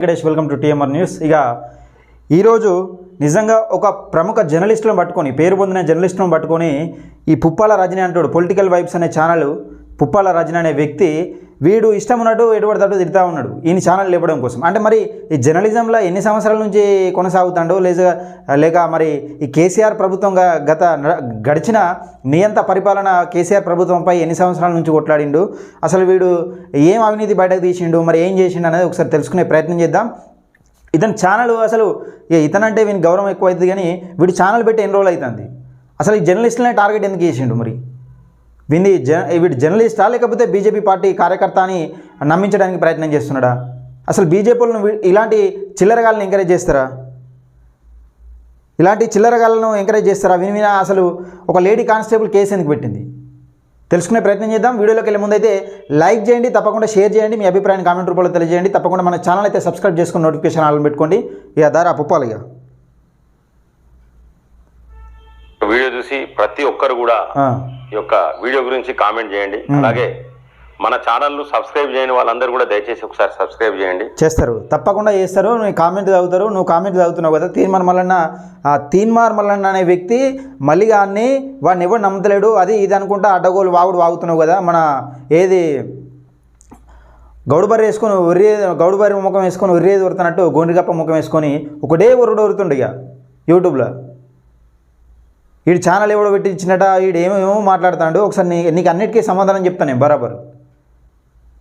Venkatesh welcome to TMR news. ఇక ఈరోజు నిజంగా ఒక ప్రముఖ జర్నలిస్టులను పట్టుకొని పేరు పొందిన జర్నలిస్టులను పట్టుకొని ఈ పుప్పాల రజని అంటాడు. పొలిటికల్ వైబ్స్ అనే ఛానల్ పుప్పాల రజని అనే వ్యక్తి వీడు ఇష్టం ఉన్నట్టు ఎటువంటి తిడతా ఉన్నాడు. ఈయన ఛానల్ లేపడం కోసం. అంటే మరి ఈ జర్నలిజంలో ఎన్ని సంవత్సరాల నుంచి కొనసాగుతాడో లేక లేక మరి ఈ కేసీఆర్ ప్రభుత్వం గత గడిచిన నియంత పరిపాలన కేసీఆర్ ప్రభుత్వంపై ఎన్ని సంవత్సరాల నుంచి కొట్లాడిండు? అసలు వీడు ఏం అవినీతి బయటకు తీసిండు? మరి ఏం చేసిండు అనేది ఒకసారి తెలుసుకునే ప్రయత్నం చేద్దాం. ఇతని ఛానల్ అసలు ఇక ఇతనంటే వీని గౌరవం ఎక్కువ అవుతుంది కానీ వీడి ఛానల్ పెట్టి ఎన్ని రోజులు అవుతుంది? అసలు ఈ జర్నలిస్టులనే టార్గెట్ ఎందుకు చేసిండు మరి? వీని జ వీడి జర్నలిస్టా లేకపోతే బీజేపీ పార్టీ కార్యకర్త అని నమ్మించడానికి ప్రయత్నం చేస్తున్నాడా? అసలు బీజేపీలను ఇలాంటి చిల్లరగాళ్ళని ఎంకరేజ్ చేస్తారా? ఇలాంటి చిల్లరగాళ్ళను ఎంకరేజ్ చేస్తారా? విని విన అసలు ఒక లేడీ కానిస్టేబుల్ కేసు ఎందుకు పెట్టింది? తెలుసుకునే ప్రయత్నం చేద్దాం. వీడియోలోకి వెళ్ళే ముందు అయితే లైక్ చేయండి తప్పకుండా షేర్ చేయండి. మీ అభిప్రాయాన్ని కామెంట్ రూపంలో తెలియజేయండి. తప్పకుండా మన ఛానల్ అయితే సబ్స్క్రైబ్ చేసుకుని నోటిఫికేషన్ ఆన్ పెట్టుకోండి. ఇక దారా పుప్పాలి ఇక. వీడియో చూసి ప్రతి ఒక్కరు కూడా యొక్క వీడియో గురించి కామెంట్ చేయండి. అలాగే మన ఛానల్ సబ్స్క్రైబ్ చేయని వాళ్ళందరూ కూడా దయచేసి ఒకసారి సబ్స్క్రైబ్ చేయండి. చేస్తారు. తప్పకుండా చేస్తారు. నువ్వు కామెంట్ చదువుతారు. నువ్వు కామెంట్ చదువుతున్నావు కదా. తీన్మార్ మల్లన్న ఆ తీన్మార్ మల్లన్న అనే వ్యక్తి మళ్ళీ గాన్ని వాడిని ఎవరు నమ్మతలేడు. అది ఇది అనుకుంటా అడ్డగోలు వాగుడు వాగుతున్నావు కదా. మన ఏది గౌడుబర్రి వేసుకొని ఉర్రి గౌడుబర్రి ముఖం వేసుకొని ఉర్రి దొరుకుతున్నట్టు గోండిగప్ప ముఖం వేసుకొని ఒకటే ఉరుడు ఉరుతుండు ఇక యూట్యూబ్లో. వీడు ఛానల్ ఎవడో పెట్టి ఇచ్చినట వీడు ఏమేమో మాట్లాడుతాడు. ఒకసారి నీ నీకు అన్నిటికీ సమాధానం చెప్తాను నేను బరాబర్.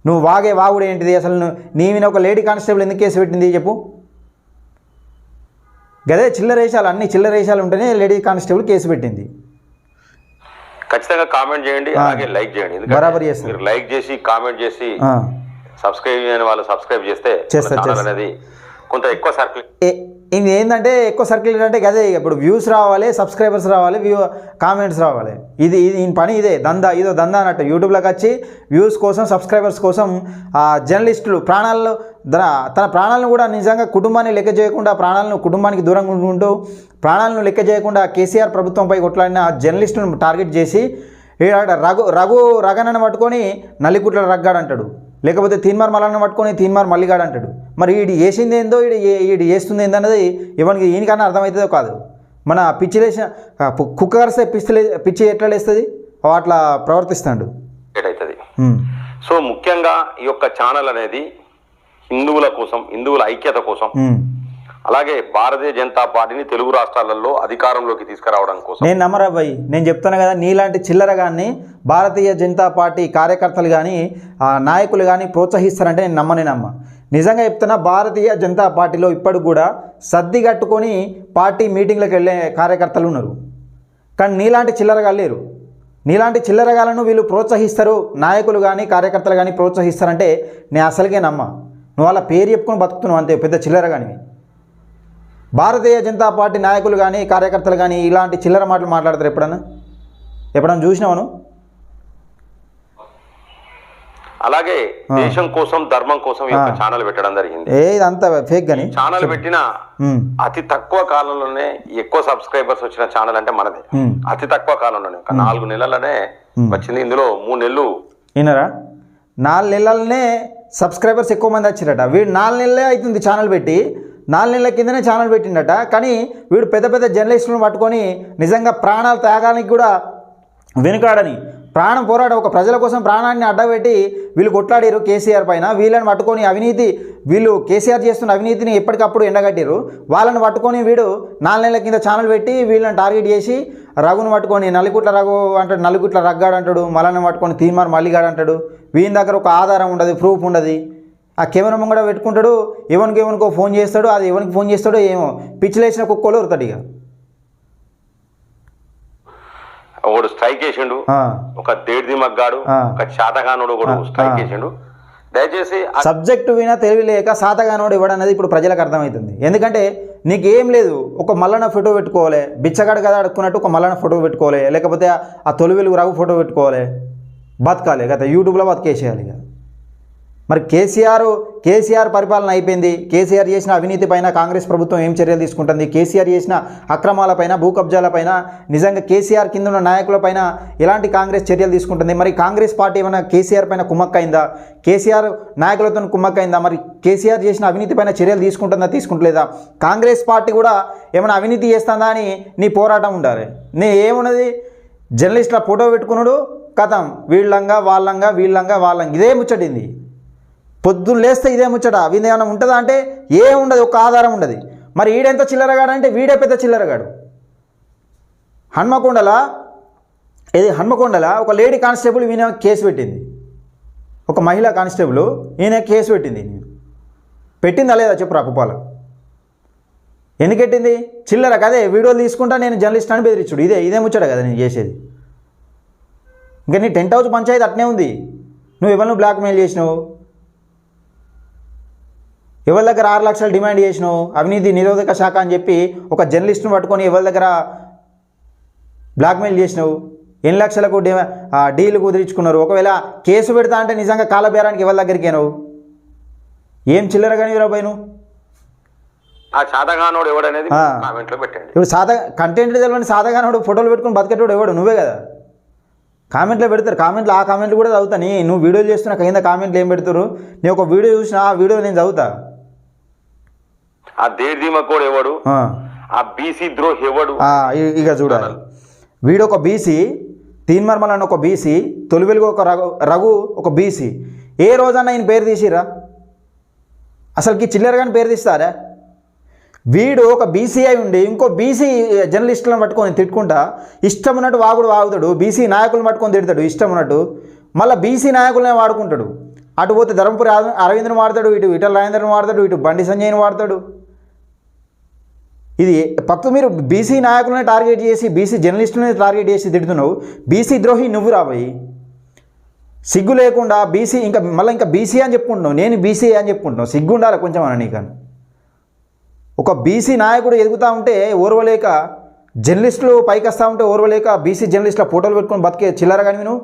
నువ్వు వాగే వాగుడు ఏంటిది? అసలు నీ మీద ఒక లేడీ కానిస్టేబుల్ ఎందుకు కేసు పెట్టింది చెప్పు. గదే చిల్లర వేషాలు అన్ని చిల్లర వేషాలు ఉంటేనే లేడీ కానిస్టేబుల్ కేసు పెట్టింది. ఖచ్చితంగా కామెంట్ చేయండి అలాగే లైక్ చేయండి. బరాబర్ చేస్తారు. మీరు లైక్ చేసి కామెంట్ చేసి. సబ్స్క్రైబ్ చేయని వాళ్ళు సబ్స్క్రైబ్ చేస్తే చేస్తారు. అనేది కొంత ఎక్కువ సర్కిల్ ఇది ఏంటంటే ఎక్కువ సర్కిల్ అంటే అదే ఇప్పుడు వ్యూస్ రావాలి సబ్స్క్రైబర్స్ రావాలి వ్యూ కామెంట్స్ రావాలి. ఇది ఇది ఈయన పని ఇదే దందా ఇదో దందా అన్నట్టు. యూట్యూబ్లోకి వచ్చి వ్యూస్ కోసం సబ్స్క్రైబర్స్ కోసం ఆ జర్నలిస్టులు ప్రాణాలు తన తన ప్రాణాలను కూడా నిజంగా కుటుంబాన్ని లెక్క చేయకుండా ప్రాణాలను కుటుంబానికి దూరంగా ఉంటూ ప్రాణాలను లెక్క చేయకుండా కేసీఆర్ ప్రభుత్వంపై కొట్లాడిన ఆ జర్నలిస్టులను టార్గెట్ చేసి రఘు రఘు రగనని పట్టుకొని నల్లికుట్ల రగ్గాడు అంటాడు. లేకపోతే తీన్మార్ మల్లన్న పట్టుకొని తీన్మార్ మల్లిగాడు అంటాడు. మరి వీడు వేసింది ఏందో వీడు వీడు చేస్తుంది ఏందో ఎవరికి ఈయనకన్నా అర్థమవుతుందో కాదు. మన పిచ్చి లేసిన కుక్క కరిస్తే పిచ్చి లే పిచ్చి ఎట్లా లేస్తుంది? అట్లా ప్రవర్తిస్తాడు. అవుతుంది. సో ముఖ్యంగా ఈ యొక్క ఛానల్ అనేది హిందువుల కోసం హిందువుల ఐక్యత కోసం. అలాగే భారతీయ జనతా పార్టీని తెలుగు రాష్ట్రాలలో అధికారంలోకి తీసుకురావడం కోసం. నేను నమ్మరా భయ్ నేను చెప్తాను కదా నీలాంటి చిల్లర కానీ భారతీయ జనతా పార్టీ కార్యకర్తలు కానీ నాయకులు కానీ ప్రోత్సహిస్తారంటే నేను నమ్మనే నమ్మ. నిజంగా చెప్తున్నా భారతీయ జనతా పార్టీలో ఇప్పటికి కూడా సర్ది కట్టుకొని పార్టీ మీటింగ్లకు వెళ్ళే కార్యకర్తలు ఉన్నారు. కానీ నీలాంటి చిల్లరగా లేరు. నీలాంటి చిల్లరగాలను వీళ్ళు ప్రోత్సహిస్తారు నాయకులు కానీ కార్యకర్తలు కానీ ప్రోత్సహిస్తారంటే నేను అసలుకే నమ్మ. నువ్వు వాళ్ళ పేరు చెప్పుకొని బతుకుతున్నావు అంతే పెద్ద చిల్లరగానివి భారతీయ జనతా పార్టీ నాయకులు కానీ కార్యకర్తలు కానీ ఇలాంటి చిల్లర మాటలు మాట్లాడతారు ఎప్పుడన్నా? ఎప్పుడన్నా చూసినావను? అలాగే దేశం కోసం ధర్మం కోసం ఛానల్ పెట్టడం జరిగింది. ఏ ఇదంతా ఫేక్ కానీ ఛానల్ పెట్టిన అతి తక్కువ కాలంలోనే ఎక్కువ సబ్స్క్రైబర్స్ వచ్చిన ఛానల్ అంటే మనదే. అతి తక్కువ కాలంలోనే ఒక నాలుగు నెలలనే వచ్చింది. ఇందులో మూడు నెలలు వినరా నాలుగు నెలలనే సబ్స్క్రైబర్స్ ఎక్కువ మంది వచ్చిరట. వీడు నాలుగు నెలలే అవుతుంది ఛానల్ పెట్టి. నాలుగు నెలల కిందనే ఛానల్ పెట్టిండట. కానీ వీడు పెద్ద పెద్ద జర్నలిస్టులను పట్టుకొని నిజంగా ప్రాణాలు త్యాగానికి కూడా వెనుకాడని ప్రాణం పోరాట ఒక ప్రజల కోసం ప్రాణాన్ని అడ్డబెట్టి వీళ్ళు కొట్లాడారు కేసీఆర్ పైన. వీళ్ళని పట్టుకొని అవినీతి వీళ్ళు కేసీఆర్ చేస్తున్న అవినీతిని ఎప్పటికప్పుడు ఎండగట్టారు వాళ్ళని పట్టుకొని వీడు నాలుగు నెలల కింద ఛానల్ పెట్టి వీళ్ళని టార్గెట్ చేసి రఘును పట్టుకొని నలుగుట్ల రఘు అంటాడు నలుగుట్ల రగ్గాడు అంటాడు మలని పట్టుకొని తీన్మార్ మల్లిగాడు అంటాడు. వీని దగ్గర ఒక ఆధారం ఉండదు ప్రూఫ్ ఉండదు. ఆ కెమెరా ముంగడ పెట్టుకుంటాడు ఎవరికి ఎవరికో ఫోన్ చేస్తాడు అది ఎవరికి ఫోన్ చేస్తాడో ఏమో. పిచ్చిలేసిన కుక్కలు ఉరుతాడు ఇక. ఒకడు స్ట్రైక్ చేసిండు. ఒక దేడిది మగ్గాడు. ఒక శాతగానుడు ఒకడు స్ట్రైక్ చేసిండు. దయచేసి సబ్జెక్టు వినా తెలివి లేక సాతగానోడు ఇవ్వడన్నది ఇప్పుడు ప్రజలకు అర్థమవుతుంది. ఎందుకంటే నీకు ఏం లేదు ఒక మల్లన ఫోటో పెట్టుకోవాలి బిచ్చగాడు కదా అడుక్కున్నట్టు ఒక మల్లన ఫోటో పెట్టుకోవాలి లేకపోతే ఆ- తొలి వెలుగు రఘు ఫోటో పెట్టుకోవాలి. బతకాలి కదా యూట్యూబ్లో బతికేసేయాలి ఇక. మరి కేసీఆర్ కేసీఆర్ పరిపాలన అయిపోయింది. కేసీఆర్ చేసిన అవినీతి పైన కాంగ్రెస్ ప్రభుత్వం ఏం చర్యలు తీసుకుంటుంది? కేసీఆర్ చేసిన అక్రమాలపైన భూ కబ్జాలపైన నిజంగా కేసీఆర్ కింద ఉన్న నాయకులపైన ఎలాంటి కాంగ్రెస్ చర్యలు తీసుకుంటుంది? మరి కాంగ్రెస్ పార్టీ ఏమైనా కేసీఆర్ పైన కుమ్మక్కైందా? కేసీఆర్ నాయకులతో కుమ్మక్కైందా? మరి కేసీఆర్ చేసిన అవినీతి పైన చర్యలు తీసుకుంటుందా తీసుకుంటలేదా? కాంగ్రెస్ పార్టీ కూడా ఏమైనా అవినీతి చేస్తుందా అని నీ పోరాటం ఉండాలి. నీ ఏమున్నది? జర్నలిస్టుల ఫోటో పెట్టుకున్నాడు కథం. వీళ్ళంగా వాళ్ళంగా వీళ్ళంగా వాళ్ళంగా. ఇదే ముచ్చటింది. పొద్దున్న లేస్తే ఇదే ముచ్చట వీది ఏమైనా ఉంటుందా అంటే ఏ ఉండదు ఒక ఆధారం ఉండదు. మరి ఈడెంత చిల్లరగాడు అంటే వీడే పెద్ద చిల్లరగాడు. హన్మకొండల ఇది హన్మకొండల ఒక లేడీ కానిస్టేబుల్ ఈయన కేసు పెట్టింది. ఒక మహిళా కానిస్టేబుల్ ఈయన కేసు పెట్టింది. పెట్టిందా లేదా చెప్పురా పుప్పాల. ఎందుకు పెట్టింది? చిల్లర కదే వీడియోలు తీసుకుంటా నేను జర్నలిస్ట్ అని బెదిరించుడు ఇదే ఇదే ముచ్చట కదా నేను చేసేది. ఇంకా నీ టెంట్ హౌస్ పంచాయతీ అట్నే ఉంది. నువ్వు ఎవరిని బ్లాక్మెయిల్ చేసినావు? ఎవరి దగ్గర ఆరు లక్షలు డిమాండ్ చేసినావు? అవినీతి నిరోధక శాఖ అని చెప్పి ఒక జర్నలిస్ట్ను పట్టుకొని ఎవరి దగ్గర బ్లాక్మెయిల్ చేసినావు? ఎన్ని లక్షలకు డి ఆ, డీల్ కుదిరించుకున్నారు? ఒకవేళ కేసు పెడతా అంటే నిజంగా కాలబేరానికి ఎవరి దగ్గరికి అయినావు ఏం చిల్లర కానీ ఎవడనేది లో పెట్టండి. ఇప్పుడు సాదా కంటెంట్ తెలియని సాదాగానోడు ఫోటోలు పెట్టుకుని బతికేటోడు ఎవడు? నువ్వే కదా. కామెంట్లో పెడతారు. కామెంట్లు ఆ కామెంట్లు కూడా చదువుతా. నీ నువ్వు వీడియోలు చేస్తున్నా కింద కామెంట్లు ఏం పెడతారు నేను ఒక వీడియో చూసినా ఆ వీడియో నేను చదువుతా. ఆ దేడిదిమకోడు ఎవడు? ఆ, బీసీ ద్రోహి ఎవడు? ఇక చూడాలి వీడు ఒక బీసీ తీన్మర్మల్ అని ఒక బీసీ తొలి వెలుగు ఒక రఘు రఘు ఒక బీసీ. ఏ రోజన్నా ఈయన పేరు తీసిరా అసలుకి చిల్లర కానీ పేరు తీస్తారా? వీడు ఒక బీసీ అయి ఉండి ఇంకో బీసీ జర్నలిస్టులను పట్టుకొని తిట్టుకుంటా ఇష్టం ఉన్నట్టు వాగుడు వాగుతాడు బీసీ నాయకులను పట్టుకొని తిడతాడు ఇష్టం ఉన్నట్టు. మళ్ళీ బీసీ నాయకులనే వాడుకుంటాడు. అటు పోతే ధర్మపురి అర- అరవింద్ని వాడతాడు ఇటు ఇటల రాజేంద్రని వాడతాడు ఇటు బండి సంజయ్ని వాడతాడు. ఇది పక్క మీరు బీసీ నాయకులనే టార్గెట్ చేసి బీసీ జర్నలిస్టులనే టార్గెట్ చేసి తిడుతున్నావు బీసీ ద్రోహి నువ్వు రాబోయి సిగ్గు లేకుండా బీసీ ఇంకా మళ్ళీ ఇంకా బీసీ అని చెప్పుకుంటున్నావు నేను బీసీ అని చెప్పుకుంటున్నావు సిగ్గు ఉండాలి కొంచెం అని నీకని ఒక బీసీ నాయకుడు ఎదుగుతూ ఉంటే ఓర్వలేక జర్నలిస్టులు పైకి వస్తూ ఉంటే ఓర్వలేక బీసీ జర్నలిస్టుల ఫోటోలు పెట్టుకొని బతికే చిల్లర కానీ నువ్వు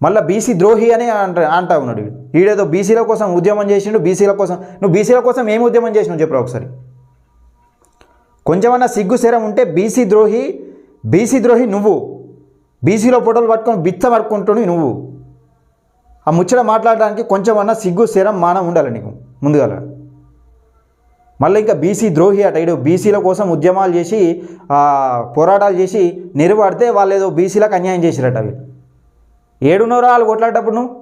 మళ్ళీ బీసీ ద్రోహి అని అంట అంటా ఉన్నాడు వీడు. వీడేదో బీసీల కోసం ఉద్యమం చేసిండు బీసీల కోసం నువ్వు బీసీల కోసం ఏమి ఉద్యమం చేసినావు చెప్పరా ఒకసారి కొంచెమన్నా సిగ్గు శరం ఉంటే బీసీ ద్రోహి బీసీ ద్రోహి నువ్వు. బీసీలో ఫోటోలు పట్టుకొని బిచ్చ పట్టుకుంటుని నువ్వు. ఆ ముచ్చట మాట్లాడడానికి కొంచెమన్నా సిగ్గు శరం మానం ఉండాలి నీకు ముందుగాల. మళ్ళీ ఇంకా బీసీ ద్రోహి అట ఇడు బీసీల కోసం ఉద్యమాలు చేసి పోరాటాలు చేసి నిలబడితే వాళ్ళు ఏదో బీసీలకు అన్యాయం చేసిరట అవి. ఏడున్నర వాళ్ళు కొట్లాడేటప్పుడు నువ్వు?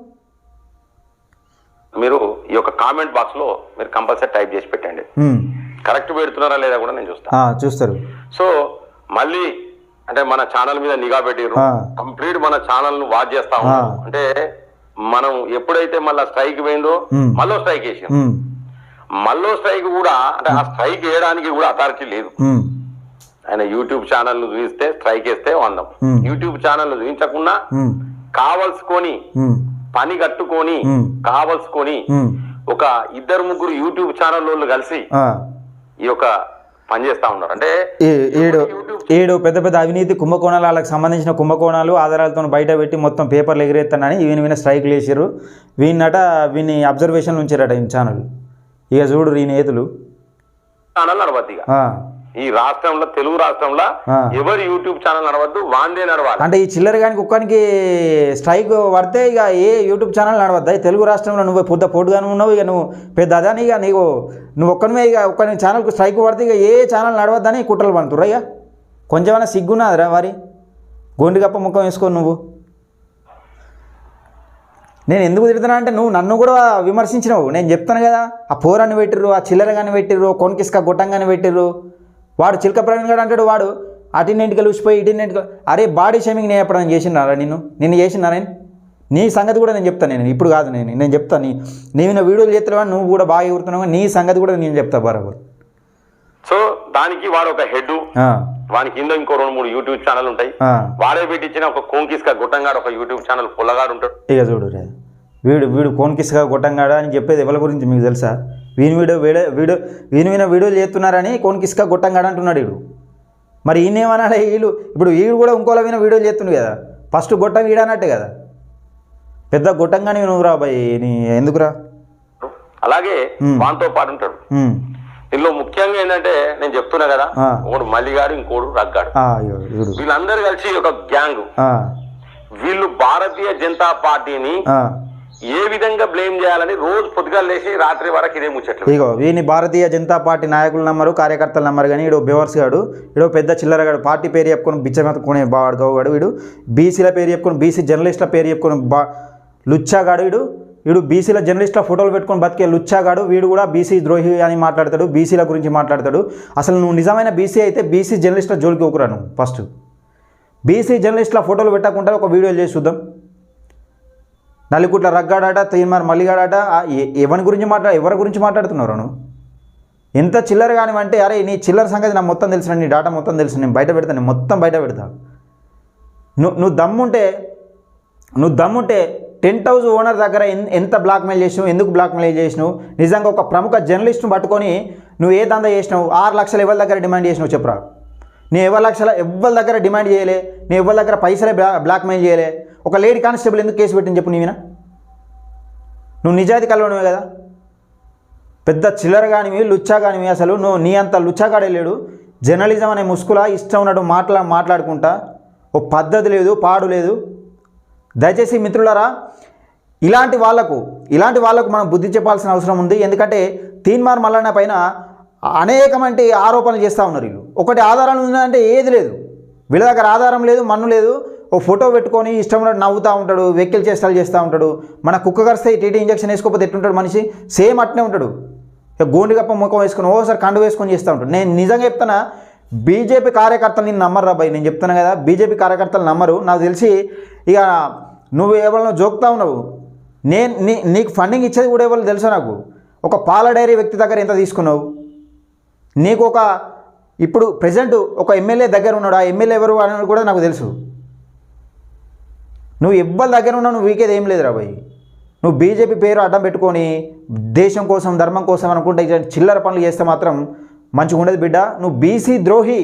మీరు ఈ యొక్క కామెంట్ బాక్స్లో మీరు కంపల్సరీ టైప్ చేసి పెట్టండి. కరెక్ట్ పెడుతున్నారా లేదా కూడా నేను చూస్తాను ఆ, చూస్తారు సో మళ్ళీ అంటే మన ఛానల్ మీద నిఘా పెట్టిర్రు ఆ. కంప్లీట్ మన ఛానల్ను వాచ్ చేస్తా ఉన్నారు ఆ. అంటే మనం ఎప్పుడైతే మళ్ళీ స్ట్రైక్ పోయిందో. మళ్ళీ స్ట్రైక్ వేసాం. మళ్ళీ స్ట్రైక్ కూడా అంటే ఆ స్ట్రైక్ వేయడానికి కూడా అథారిటీ లేదు. ఆయన యూట్యూబ్ ఛానల్ను చూస్తే స్ట్రైక్ వేస్తే వందం. యూట్యూబ్ ఛానల్ చూపించకుండా. కావలసుకొని. పని కట్టుకొని. కావలసుకొని. ఒక ఇద్దరు ముగ్గురు యూట్యూబ్ ఛానల్ వాళ్ళు కలిసి. ఈ యొక్క పని చేస్తా ఉన్నారు. అంటే ఈడు ఈడు పెద్ద పెద్ద అవినీతి కుంభకోణాలు వాళ్ళకి సంబంధించిన కుంభకోణాలు ఆధారాలతో బయట పెట్టి మొత్తం పేపర్లు ఎగిరేస్తానని వీని విన స్ట్రైక్లు వేసారు వీనట వీని అబ్జర్వేషన్లు ఉంచారట ఈ ఛానల్. ఇక చూడు ఈ నేతలు. ఛానల్ నడవద్దు. ఈ రాష్ట్రంలో తెలుగు రాష్ట్రంలో. ఎవరు యూట్యూబ్ ఛానల్ నడవద్దు వాందే నడవాలి. అంటే ఈ చిల్లర కానీ కుక్కనికి స్ట్రైక్ పడితే ఇక ఏ యూట్యూబ్ ఛానల్ నడవద్దా? తెలుగు రాష్ట్రంలో నువ్వు పొద్దు పోటుగానే ఉన్నావు ఇక నువ్వు పెద్ద అదని ఇక నీకు నువ్వు ఒక్కనివే ఇక ఒక్క ఛానల్కి స్ట్రైక్ పడితే ఇక ఏ ఛానల్ నడవద్దని కుట్రలు పంతుర్రా ఇక కొంచెమైనా సిగ్గున్నదిరా వారి గొండిగప్ప ముఖం వేసుకో నువ్వు. నేను ఎందుకు తిడుతున్నా అంటే నువ్వు నన్ను కూడా విమర్శించినావు. నేను చెప్తాను కదా ఆ పోరాన్ని పెట్టిర్రు ఆ చిల్లర కానీ పెట్టిర్రు కొనకిస్క గొట్టంగానే పెట్టిర్రు. వాడు చిలక ప్రవీణ్ గారు అంటాడు వాడు అటినెంట్కి ఊసిపోయి ఇటినెంట్కి అరే బాడీ షేమింగ్ నేను ఎప్పుడైనా చేసినారా నిన్ను? నిన్ను చేసినా నేను నీ సంగతి కూడా నేను చెప్తాను నేను ఇప్పుడు కాదు నేను నేను చెప్తాను నీ నీవు నా వీడియోలు చేస్తున్నావా నువ్వు కూడా బాగా ఎగురుతున్నావు? నీ సంగతి కూడా నేను చెప్తా బరాబర్. సో దానికి వాడు ఒక హెడ్ వాని కింద ఇంకో రెండు మూడు యూట్యూబ్ ఛానల్ ఉంటాయి. వాడే పెట్టించిన ఒక కోంకిస్క గుట్టంగాడు ఒక యూట్యూబ్ ఛానల్ పుల్లగాడు ఉంటాడు. ఇక చూడు రే వీడు వీడు కోన్కిస్గా గొట్టంగాడా అని చెప్పేది ఎవరి గురించి మీకు తెలుసా? వీని వీడియో వీడియో వీడియో వీని విన వీడియోలు చేస్తున్నారని కోన్కిస్గా గొట్టంగాడా అంటున్నాడు వీడు. మరి ఈయనేమన్నాడు వీళ్ళు ఇప్పుడు వీడు కూడా ఇంకోలా విన వీడియోలు చేస్తుండు కదా. ఫస్ట్ గొట్టం వీడన్నట్టే కదా. పెద్ద గొట్టంగానే నువ్వురా బాయ్ నీ ఎందుకురా? అలాగే. వాంతో పాటు ఉంటాడు. ఇందులో ముఖ్యంగా ఏంటంటే నేను చెప్తున్నా కదా. ఒకడు మల్లిగాడు ఇంకోడు రగ్గాడు. వీళ్ళందరూ కలిసి ఒక గ్యాంగ్. వీళ్ళు భారతీయ జనతా పార్టీని. ఏ విధంగా బ్లేమ్ చేయాలని రోజు పొద్దుగా లేచి రాత్రి వరకు ఇదే ముచ్చట్లు ఇగో వీని భారతీయ జనతా పార్టీ నాయకులు నమ్మరు కార్యకర్తలు నమ్మరు కానీ ఇడు బెవర్స్ గాడు వీడు పెద్ద చిల్లరగాడు పార్టీ పేరు చెప్పుకొని బిచ్చమెత్తుకునే బాడుకోగాడు వీడు. బీసీల పేరు చెప్పుకొని బీసీ జర్నలిస్టుల పేరు చెప్పుకొని బా లుచ్చాగాడు వీడు. వీడు బీసీల జర్నలిస్టుల ఫోటోలు పెట్టుకొని బతికే లుచ్చాగాడు వీడు కూడా బీసీ ద్రోహి అని మాట్లాడతాడు బీసీల గురించి మాట్లాడతాడు. అసలు నువ్వు నిజమైన బీసీ అయితే బీసీ జర్నలిస్టుల జోలికి ఒకరా నువ్వు ఫస్ట్. బీసీ జర్నలిస్టుల ఫోటోలు పెట్టకుండా ఒక వీడియో చేసి చూద్దాం. నలుగుట్ల రగ్గాడట తీన్మార్ మల్లిగాడట ఎవరి గురించి మాట్లా ఎవరి గురించి మాట్లాడుతున్నారు నువ్వు ఎంత చిల్లర కానివంటే అరే నీ చిల్లర సంగతి నాకు మొత్తం తెలిసిన నీ డాటా మొత్తం తెలుసు నేను బయట పెడతాను నేను మొత్తం బయట పెడతా. నువ్వు నువ్వు దమ్ముంటే నువ్వు దమ్ముంటే టెంట్ హౌస్ ఓనర్ దగ్గర ఎంత బ్లాక్మెయిల్ చేసినావు ఎందుకు బ్లాక్మెయిల్ చేసినావు? నిజంగా ఒక ప్రముఖ జర్నలిస్ట్ను పట్టుకొని నువ్వు ఏ దందా చేసినావు? ఆరు లక్షలు ఎవరి దగ్గర డిమాండ్ చేసినావు చెప్పరా? నీ ఎవరి లక్షల ఎవరి దగ్గర డిమాండ్ చేయలే? నీ ఎవరి దగ్గర పైసలే బ్లా బ్లాక్మెయిల్ చేయలే? ఒక లేడీ కానిస్టేబుల్ ఎందుకు కేసు పెట్టింది చెప్పు నీవినా నువ్వు నిజాయితీ కలవడమే కదా? పెద్ద చిల్లర కానివి లుచ్చా కానివి అసలు. నువ్వు నీ అంత లుచ్చాగాడే లేడు. జర్నలిజం అనే ముసుగులా ఇష్టం ఉన్నట్టు మాట్లా మాట్లాడుకుంటా. ఓ పద్ధతి లేదు పాడు లేదు. దయచేసి మిత్రులారా ఇలాంటి వాళ్ళకు ఇలాంటి వాళ్ళకు మనం బుద్ధి చెప్పాల్సిన అవసరం ఉంది. ఎందుకంటే తీన్మార్ మల్లన్న పైన అనేకమంటి ఆరోపణలు చేస్తూ ఉన్నారు వీళ్ళు. ఒకటి ఆధారాలు ఉందంటే ఏది లేదు. వీళ్ళ దగ్గర ఆధారం లేదు మన్ను లేదు. ఓ ఫోటో పెట్టుకొని ఇష్టం ఉన్నట్టు నవ్వుతూ ఉంటాడు వెహికల్ చేస్తాలు చేస్తూ ఉంటాడు. మన కుక్క కరిస్తే టీటీ ఇంజక్షన్ వేసుకోకపోతే ఎట్టుంటాడు మనిషి? సేమ్ అట్నే ఉంటాడు. ఇక గోండి గప్ప ముఖం వేసుకొని ఓసారి కండు వేసుకొని చేస్తూ ఉంటాడు. నేను నిజంగా చెప్తానా బీజేపీ కార్యకర్తలు నేను నమ్మరు రాబాయి నేను చెప్తాను కదా బీజేపీ కార్యకర్తలు నమ్మరు. నాకు తెలిసి ఇక నువ్వు ఎవరినో జోక్తా ఉన్నావు. నేను నీ నీకు ఫండింగ్ ఇచ్చేది కూడా ఎవరు తెలుసా నాకు? ఒక పాల డైరీ వ్యక్తి దగ్గర ఎంత తీసుకున్నావు? నీకు ఒక ఇప్పుడు ప్రజెంట్ ఒక ఎమ్మెల్యే దగ్గర ఉన్నాడు. ఆ ఎమ్మెల్యే ఎవరు అని కూడా నాకు తెలుసు. నువ్వు ఇవ్వాలి దగ్గర ఉన్నా నువ్వు వీకేది ఏం లేదు రాబాయి నువ్వు బీజేపీ పేరు అడ్డం పెట్టుకొని దేశం కోసం ధర్మం కోసం అనుకుంటే చిల్లర పనులు చేస్తే మాత్రం మంచిగా ఉండదు బిడ్డ. నువ్వు బీసీ ద్రోహి.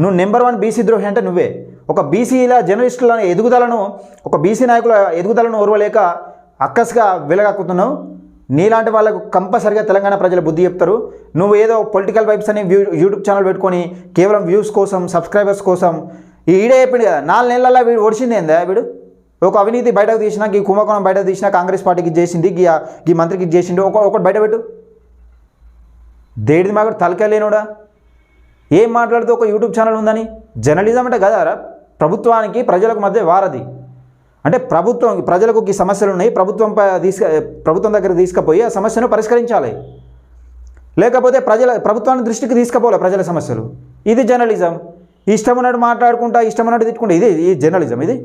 నువ్వు నెంబర్ వన్ బీసీ ద్రోహి అంటే నువ్వే. ఒక బీసీల జర్నలిస్టుల ఎదుగుదలను ఒక బీసీ నాయకుల ఎదుగుదలను ఓర్వలేక అక్కస్గా వెలగక్కుతున్నావు. నీలాంటి వాళ్ళకు కంపల్సరిగా తెలంగాణ ప్రజలు బుద్ధి చెప్తారు. నువ్వు ఏదో పొలిటికల్ వైబ్స్ అని వ్యూ యూట్యూబ్ ఛానల్ పెట్టుకొని కేవలం వ్యూస్ కోసం సబ్స్క్రైబర్స్ కోసం ఈడే చెప్పిండు కదా నాలుగు నెలల్లో వీడు ఓడిచింది ఏందా వీడు? ఒక అవినీతి బయటకు తీసినా ఈ కుంభకోణం బయటకు తీసినా కాంగ్రెస్ పార్టీకి చేసింది ఈ ఈ మంత్రికి చేసింది చేసిండు. ఒక ఒకటి బయట పెట్టు. దేడిది మాకు తలకెళ్ళేనోడా ఏం మాట్లాడుతూ ఒక యూట్యూబ్ ఛానల్ ఉందని? జర్నలిజం అంటే కదారా ప్రభుత్వానికి ప్రజలకు మధ్య వారది అంటే ప్రభుత్వం ప్రజలకు ఈ సమస్యలు ఉన్నాయి ప్రభుత్వం తీసుక ప్రభుత్వం దగ్గర తీసుకుపోయి ఆ సమస్యను పరిష్కరించాలి. లేకపోతే ప్రజల ప్రభుత్వాన్ని దృష్టికి తీసుకుపోలే ప్రజల సమస్యలు. ఇది జర్నలిజం. ఇష్టం ఉన్నట్టు మాట్లాడుకుంటా ఇష్టం ఉన్నట్టు తిట్టుకుంటా ఇది ఈ జర్నలిజం ఇది.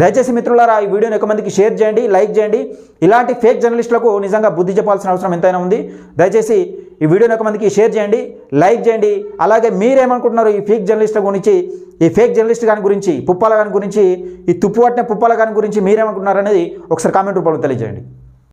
దయచేసి మిత్రులారా ఈ వీడియోని ఎక్కువ మందికి షేర్ చేయండి లైక్ చేయండి. ఇలాంటి ఫేక్ జర్నలిస్టులకు నిజంగా బుద్ధి చెప్పాల్సిన అవసరం ఎంతైనా ఉంది. దయచేసి ఈ వీడియోని ఎక్కువ మందికి షేర్ చేయండి లైక్ చేయండి. అలాగే మీరేమనుకుంటున్నారు ఈ ఫేక్ జర్నలిస్టుల గురించి ఈ ఫేక్ జర్నలిస్ట్ గాని గురించి పుప్పాల గాని గురించి ఈ తుప్పు పట్టిన పుప్పాల గాని గురించి మీరేమనుకుంటున్నారు అనేది ఒకసారి కామెంట్ రూపంలో తెలియజేయండి.